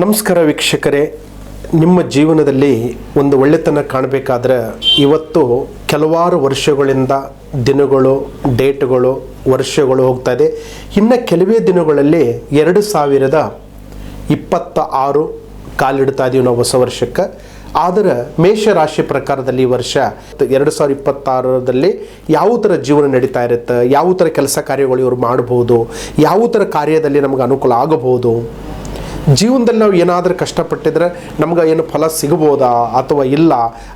ನಮಸ್ಕಾರ ವೀಕ್ಷಕರೇ. ನಿಮ್ಮ ಜೀವನದಲ್ಲಿ ಒಂದು ಒಳ್ಳೆತನ ಕಾಣಬೇಕಾದ್ರೆ ಇವತ್ತು ಕೆಲವಾರು ವರ್ಷಗಳಿಂದ ದಿನಗಳು, ಡೇಟ್ಗಳು, ವರ್ಷಗಳು ಹೋಗ್ತಾ ಇದೆ. ಇನ್ನು ಕೆಲವೇ ದಿನಗಳಲ್ಲಿ ಎರಡು ಸಾವಿರದ ಇಪ್ಪತ್ತ ಆರು ಕಾಲಿಡ್ತಾ ಇದೀವಿ ನಾವು ಹೊಸ ವರ್ಷಕ್ಕೆ. ಆದರೆ ಮೇಷರಾಶಿ ಪ್ರಕಾರದಲ್ಲಿ ಈ ವರ್ಷ ಎರಡು ಸಾವಿರದ ಇಪ್ಪತ್ತಾರರಲ್ಲಿ ಯಾವ ಥರ ಜೀವನ ನಡೀತಾ ಇರುತ್ತೆ, ಯಾವ ಥರ ಕೆಲಸ ಕಾರ್ಯಗಳು ಇವರು ಮಾಡ್ಬೋದು, ಯಾವ ಥರ ಕಾರ್ಯದಲ್ಲಿ ನಮಗೆ ಅನುಕೂಲ ಆಗಬಹುದು ಜೀವನದಲ್ಲಿ ನಾವು ಏನಾದರೂ ಕಷ್ಟಪಟ್ಟಿದ್ರೆ ನಮ್ಗೆ ಏನು ಫಲ ಸಿಗಬಹುದಾ ಅಥವಾ ಇಲ್ಲ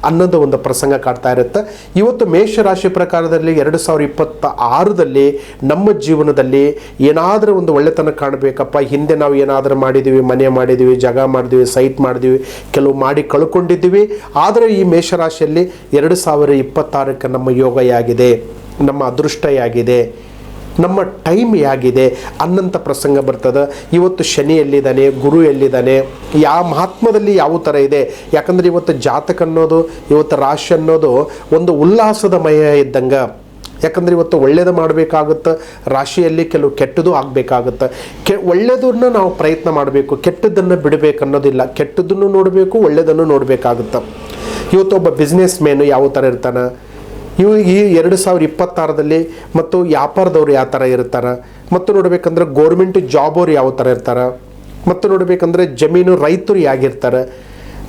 ಅನ್ನೋದು ಒಂದು ಪ್ರಸಂಗ ಕಾಡ್ತಾ ಇರುತ್ತೆ. ಇವತ್ತು ಮೇಷರಾಶಿ ಪ್ರಕಾರದಲ್ಲಿ ಎರಡು ಸಾವಿರ ಇಪ್ಪತ್ತ ಆರರಲ್ಲಿ ನಮ್ಮ ಜೀವನದಲ್ಲಿ ಏನಾದರೂ ಒಂದು ಒಳ್ಳೆತನ ಕಾಣಬೇಕಪ್ಪ. ಹಿಂದೆ ನಾವು ಏನಾದರೂ ಮಾಡಿದ್ದೀವಿ ಮನೆ ಮಾಡಿದ್ದೀವಿ ಜಾಗ ಮಾಡಿದ್ವಿ ಸೈಟ್ ಮಾಡಿದ್ವಿ, ಕೆಲವು ಮಾಡಿ ಕಳ್ಕೊಂಡಿದ್ದೀವಿ. ಆದರೆ ಈ ಮೇಷರಾಶಿಯಲ್ಲಿ ಎರಡು ಸಾವಿರ ಇಪ್ಪತ್ತಾರಕ್ಕೆ ನಮ್ಮ ಯೋಗ ನಮ್ಮ ಅದೃಷ್ಟ ಯಾಗಿದೆ ನಮ್ಮ ಟೈಮ್ ಹೇಗಿದೆ? ಅನ್ನಂಥ ಪ್ರಸಂಗ ಬರ್ತದೆ. ಇವತ್ತು ಶನಿ ಎಲ್ಲಿದ್ದಾನೆ? ಗುರು ಎಲ್ಲಿದ್ದಾನೆ? ಯಾವ ಮಹಾತ್ಮದಲ್ಲಿ ಯಾವ ಥರ ಇದೆ? ಯಾಕಂದ್ರೆ ಇವತ್ತು ಜಾತಕ ಅನ್ನೋದು, ಇವತ್ತು ರಾಶಿ ಅನ್ನೋದು ಒಂದು ಉಲ್ಲಾಸದ ಮಯ ಇದ್ದಂಗೆ. ಯಾಕಂದ್ರೆ ಇವತ್ತು ಒಳ್ಳೇದು ಮಾಡಬೇಕಾಗುತ್ತೆ. ರಾಶಿಯಲ್ಲಿ ಕೆಲವು ಕೆಟ್ಟದು ಆಗಬೇಕಾಗುತ್ತೆ. ಕೆ ಒಳ್ಳೆಯದನ್ನ ನಾವು ಪ್ರಯತ್ನ ಮಾಡಬೇಕು. ಕೆಟ್ಟದ್ದನ್ನು ಬಿಡಬೇಕು ಅನ್ನೋದಿಲ್ಲ ಕೆಟ್ಟದ್ದನ್ನು ನೋಡಬೇಕು ಒಳ್ಳೆಯದನ್ನು ನೋಡಬೇಕಾಗುತ್ತೆ. ಇವತ್ತು ಒಬ್ಬ ಬಿಸ್ನೆಸ್ ಮ್ಯಾನು ಯಾವ ಥರ ಇರ್ತಾನೆ? ಇವು ಈ ಎರಡು ಸಾವಿರ ಇಪ್ಪತ್ತಾರರಲ್ಲಿ ಮತ್ತು ವ್ಯಾಪಾರದವ್ರು ಯಾವ ಥರ ಇರ್ತಾರೆ? ಮತ್ತು ನೋಡಬೇಕಂದ್ರೆ ಗೋರ್ಮೆಂಟ್ ಅವ್ರು ಯಾವ ಥರ ಇರ್ತಾರೆ? ಮತ್ತು ನೋಡಬೇಕಂದ್ರೆ ಜಮೀನು ರೈತರು ಹೇಗಿರ್ತಾರೆ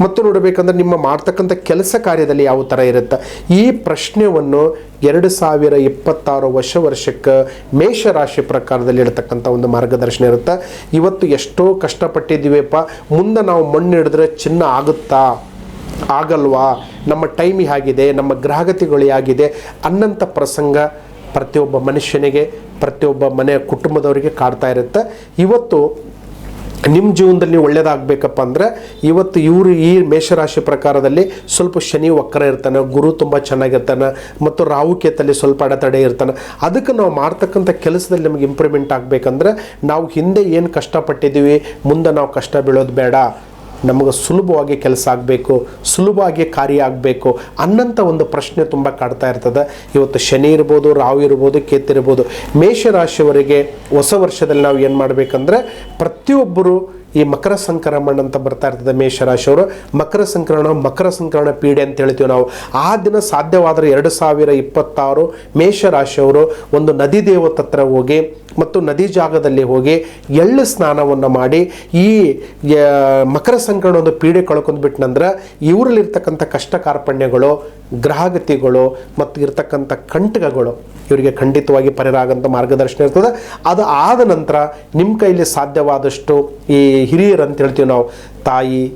ಮತ್ತು ನೋಡಬೇಕಂದ್ರೆ ನಿಮ್ಮ ಮಾಡ್ತಕ್ಕಂಥ ಕೆಲಸ ಕಾರ್ಯದಲ್ಲಿ ಯಾವ ಥರ ಇರುತ್ತೆ? ಈ ಪ್ರಶ್ನೆಯನ್ನು ಎರಡು ಸಾವಿರ ಇಪ್ಪತ್ತಾರು ವರ್ಷ ವರ್ಷಕ್ಕೆ ಮೇಷರಾಶಿ ಪ್ರಕಾರದಲ್ಲಿ ಇರತಕ್ಕಂಥ ಒಂದು ಮಾರ್ಗದರ್ಶನ ಇರುತ್ತೆ. ಇವತ್ತು ಎಷ್ಟೋ ಕಷ್ಟಪಟ್ಟಿದ್ದೀವಿಪ್ಪ. ಮುಂದೆ ನಾವು ಮಣ್ಣು ಹಿಡಿದ್ರೆ ಚಿನ್ನ ಆಗುತ್ತಾ? ಆಗಲ್ವಾ? ನಮ್ಮ ಟೈಮ್ ಹೇಗಿದೆ ನಮ್ಮ ಗ್ರಹಗತಿಗಳು ಹೇಗಿದೆ ಅನ್ನಂಥ ಪ್ರಸಂಗ ಪ್ರತಿಯೊಬ್ಬ ಮನುಷ್ಯನಿಗೆ, ಪ್ರತಿಯೊಬ್ಬ ಮನೆ ಕುಟುಂಬದವರಿಗೆ ಕಾಡ್ತಾ ಇರುತ್ತೆ. ಇವತ್ತು ನಿಮ್ಮ ಜೀವನದಲ್ಲಿ ಒಳ್ಳೆಯದಾಗಬೇಕಪ್ಪ ಅಂದರೆ, ಇವತ್ತು ಇವರು ಈ ಮೇಷರಾಶಿ ಪ್ರಕಾರದಲ್ಲಿ ಸ್ವಲ್ಪ ಶನಿ ವಕ್ರ ಇರ್ತಾನೆ, ಗುರು ತುಂಬ ಚೆನ್ನಾಗಿರ್ತಾನೆ, ಮತ್ತು ರಾಹುಕೇತಲ್ಲಿ ಸ್ವಲ್ಪ ಅಡೆತಡೆ ಇರ್ತಾನೆ. ಅದಕ್ಕೆ ನಾವು ಮಾಡ್ತಕ್ಕಂಥ ಕೆಲಸದಲ್ಲಿ ನಮಗೆ ಇಂಪ್ರೂವ್ಮೆಂಟ್ ಆಗಬೇಕಂದ್ರೆ, ನಾವು ಹಿಂದೆ ಏನು ಕಷ್ಟಪಟ್ಟಿದ್ದೀವಿ, ಮುಂದೆ ನಾವು ಕಷ್ಟ ಬೀಳೋದು ಬೇಡ. ನಮಗೆ ಸುಲಭವಾಗಿ ಕೆಲಸ ಆಗಬೇಕು, ಸುಲಭವಾಗಿ ಕಾರ್ಯ ಆಗಬೇಕು ಅನ್ನಂಥ ಒಂದು ಪ್ರಶ್ನೆ ತುಂಬ ಕಾಡ್ತಾ ಇರ್ತದೆ. ಇವತ್ತು ಶನಿ ಇರ್ಬೋದು ರಾವು ಇರ್ಬೋದು, ಕೇತು ಇರ್ಬೋದು, ಮೇಷರಾಶಿಯವರಿಗೆ ಹೊಸ ವರ್ಷದಲ್ಲಿ ನಾವು ಏನು ಮಾಡಬೇಕಂದ್ರೆ ಪ್ರತಿಯೊಬ್ಬರು ಈ ಮಕರ ಸಂಕ್ರಮಣ ಅಂತ ಬರ್ತಾ ಇರ್ತದೆ ಮೇಷರಾಶಿಯವರು ಮಕರ ಸಂಕ್ರಮಣ ಮಕರ ಸಂಕ್ರಮಣ ಪೀಡೆ ಅಂತ ಹೇಳ್ತೀವಿ ನಾವು. ಆ ದಿನ ಸಾಧ್ಯವಾದರೆ ಎರಡು ಸಾವಿರ ಇಪ್ಪತ್ತಾರು ಮೇಷರಾಶಿಯವರು ಒಂದು ನದಿ ದೇವತ ಹತ್ರ ಹೋಗಿ ಮತ್ತು ನದಿ ಜಾಗದಲ್ಲಿ ಹೋಗಿ ಎಳ್ಳು ಸ್ನಾನವನ್ನು ಮಾಡಿ ಈ ಮಕರ ಸಂಕ್ರಮಣ ಒಂದು ಪೀಡೆ ಕಳ್ಕೊಂಡು ಬಿಟ್ನಂದ್ರೆ ಇವರಲ್ಲಿರ್ತಕ್ಕಂಥ ಕಷ್ಟ ಕಾರ್ಪಣ್ಯಗಳು ಗ್ರಹಗತಿಗಳು ಮತ್ತು ಇರ್ತಕ್ಕಂಥ ಕಂಟಕಗಳು ಇವರಿಗೆ ಖಂಡಿತವಾಗಿ ಪರಿರಾಗಂಥ ಮಾರ್ಗದರ್ಶನ ಇರ್ತದೆ. ಅದು ಆದ ನಂತರ ನಿಮ್ಮ ಕೈಲಿ ಸಾಧ್ಯವಾದಷ್ಟು ಈ ಹಿರಿಯರು ಅಂತ ಹೇಳ್ತೀವಿ ನಾವು, ತಾಯಿ,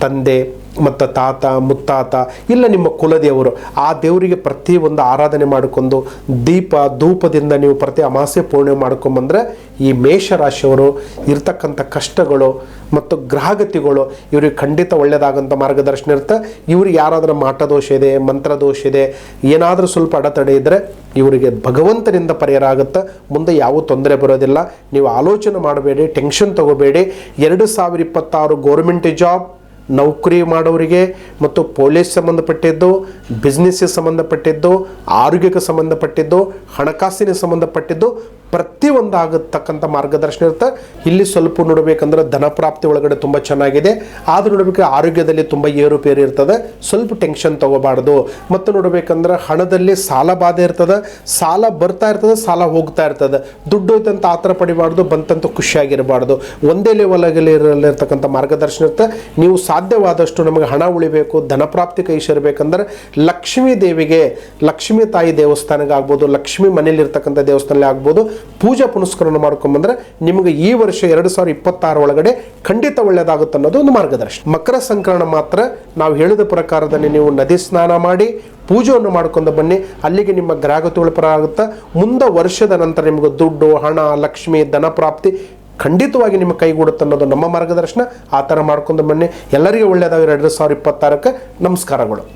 ತಂದೆ ಮತ್ತು ತಾತ, ಮುತ್ತಾತ, ಇಲ್ಲ ನಿಮ್ಮ ಕುಲದೇವರು, ಆ ದೇವರಿಗೆ ಪ್ರತಿ ಒಂದು ಆರಾಧನೆ ಮಾಡಿಕೊಂಡು ದೀಪ, ಧೂಪದಿಂದ ನೀವು ಪ್ರತಿ ಅಮಾಸೆ ಪೂರ್ಣೆ ಮಾಡ್ಕೊಂಬಂದರೆ ಈ ಮೇಷರಾಶಿಯವರು ಇರ್ತಕ್ಕಂಥ ಕಷ್ಟಗಳು ಮತ್ತು ಗ್ರಹಗತಿಗಳು ಇವ್ರಿಗೆ ಖಂಡಿತ ಒಳ್ಳೆಯದಾಗಂಥ ಮಾರ್ಗದರ್ಶನ ಇರುತ್ತೆ. ಇವ್ರಿಗೆ ಯಾರಾದರೂ ಮಾಟದೋಷ ಇದೆ ಮಂತ್ರದೋಷ ಇದೆ, ಏನಾದರೂ ಸ್ವಲ್ಪ ಅಡೆತಡೆ ಇದ್ದರೆ ಇವರಿಗೆ ಭಗವಂತನಿಂದ ಪರಿಹಾರ ಆಗುತ್ತೆ. ಮುಂದೆ ಯಾವ ತೊಂದರೆ ಬರೋದಿಲ್ಲ. ನೀವು ಆಲೋಚನೆ ಮಾಡಬೇಡಿ, ಟೆನ್ಷನ್ ತಗೋಬೇಡಿ. ಎರಡು ಸಾವಿರ ಇಪ್ಪತ್ತಾರು ಗೌರ್ಮೆಂಟ್ ಜಾಬ್ ನೌಕರಿ ಮಾಡೋರಿಗೆ ಮತ್ತು ಪೊಲೀಸ್ ಸಂಬಂಧಪಟ್ಟಿದ್ದು ಬಿಸ್ನೆಸ್ಗೆ ಸಂಬಂಧಪಟ್ಟಿದ್ದು ಆರೋಗ್ಯಕ್ಕೆ ಸಂಬಂಧಪಟ್ಟಿದ್ದು ಹಣಕಾಸಿನ ಸಂಬಂಧಪಟ್ಟಿದ್ದು ಪ್ರತಿಯೊಂದು ಆಗತಕ್ಕಂಥ ಮಾರ್ಗದರ್ಶನ ಇರುತ್ತೆ. ಇಲ್ಲಿ ಸ್ವಲ್ಪ ನೋಡಬೇಕಂದ್ರೆ ಧನಪ್ರಾಪ್ತಿ ಒಳಗಡೆ ತುಂಬ ಚೆನ್ನಾಗಿದೆ. ಆದರೂ ನೋಡಬೇಕು ಆರೋಗ್ಯದಲ್ಲಿ ತುಂಬ ಏರುಪೇರು ಇರ್ತದೆ. ಸ್ವಲ್ಪ ಟೆನ್ಷನ್ ತೊಗೋಬಾರ್ದು. ಮತ್ತು ನೋಡಬೇಕಂದ್ರೆ ಹಣದಲ್ಲಿ ಸಾಲ ಬಾಧೆ ಇರ್ತದೆ. ಸಾಲ ಬರ್ತಾ ಇರ್ತದೆ, ಸಾಲ ಹೋಗ್ತಾ ಇರ್ತದೆ. ದುಡ್ಡು ಹೋಯ್ತಂತ ಆತರ ಪಡಿಬಾರ್ದು, ಬಂತಂತ ಖುಷಿಯಾಗಿರಬಾರ್ದು. ಒಂದೇ ಲೆವೆಲಲ್ಲಿ ಇರಲಿರ್ತಕ್ಕಂಥ ಮಾರ್ಗದರ್ಶನ ಇರುತ್ತೆ. ನೀವು ಸಾಧ್ಯವಾದಷ್ಟು ನಮಗೆ ಹಣ ಉಳಿಬೇಕು ಧನಪ್ರಾಪ್ತಿ ಕೈ ಸೇರಬೇಕಂದ್ರೆ ಲಕ್ಷ್ಮೀ ದೇವಿಗೆ, ಲಕ್ಷ್ಮೀ ತಾಯಿ ದೇವಸ್ಥಾನಕ್ಕೆ ಆಗ್ಬೋದು, ಲಕ್ಷ್ಮೀ ಮನೇಲಿ ಇರ್ತಕ್ಕಂಥ ದೇವಸ್ಥಾನದಲ್ಲಿ ಆಗ್ಬೋದು. ಪೂಜಾ ಪುನಸ್ಕರಣ ಮಾಡ್ಕೊಂಬಂದ್ರೆ ನಿಮಗೆ ಈ ವರ್ಷ ಎರಡು ಸಾವಿರದ ಇಪ್ಪತ್ತಾರ ಒಳಗಡೆ ಖಂಡಿತ ಒಳ್ಳೆಯದಾಗುತ್ತೆ ಅನ್ನೋದು ಒಂದು ಮಾರ್ಗದರ್ಶನ. ಮಕರ ಸಂಕ್ರಮಣ ಮಾತ್ರ ನಾವು ಹೇಳಿದ ಪ್ರಕಾರದಲ್ಲಿ ನೀವು ನದಿ ಸ್ನಾನ ಮಾಡಿ, ಪೂಜೆಯನ್ನು ಮಾಡ್ಕೊಂಡು ಬನ್ನಿ. ಅಲ್ಲಿಗೆ ನಿಮ್ಮ ಗ್ರಹಗತಿಗಳು ಪರ ಆಗುತ್ತೆ? ಮುಂದೆ ವರ್ಷದ ನಂತರ ನಿಮಗೆ ದುಡ್ಡು, ಹಣ, ಲಕ್ಷ್ಮಿ, ಧನ ಪ್ರಾಪ್ತಿ ಖಂಡಿತವಾಗಿ ನಿಮ್ಮ ಕೈಗೂಡುತ್ತೆ ಅನ್ನೋದು ನಮ್ಮ ಮಾರ್ಗದರ್ಶನ. ಆ ಥರ ಮಾಡ್ಕೊಂಡು ಬನ್ನಿ. ಎಲ್ಲರಿಗೂ ಒಳ್ಳೆಯದಾಗಿರೋ ಎರಡು ಸಾವಿರದ ಇಪ್ಪತ್ತಾರಕ್ಕೆ ನಮಸ್ಕಾರಗಳು.